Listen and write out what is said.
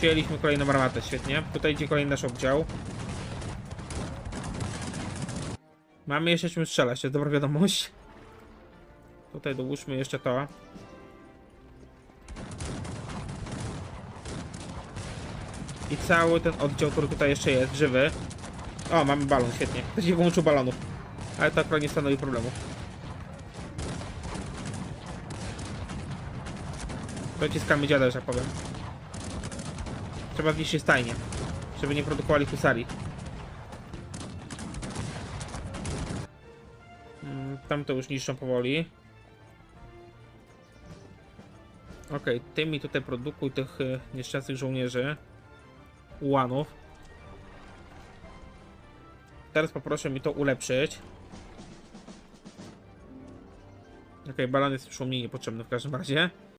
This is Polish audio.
Przyjęliśmy kolejną armatę, świetnie. Tutaj idzie kolejny nasz oddział. Mamy jeszcze czym strzelać, to jest dobra wiadomość. Tutaj dołóżmy jeszcze to. I cały ten oddział, który tutaj jeszcze jest, żywy. O, mamy balon, świetnie. Ktoś nie wyłączył balonów. Ale to akurat nie stanowi problemu. Dociskamy dziada, że tak powiem. Trzeba zniszczyć stajnie, żeby nie produkowali husarii. Mm, Tam to już niszczą powoli. Okej, ty mi tutaj produkuj tych y, nieszczęsnych żołnierzy. Ułanów. Teraz poproszę mi to ulepszyć. Okej, balon jest już u mnie niepotrzebny w każdym razie.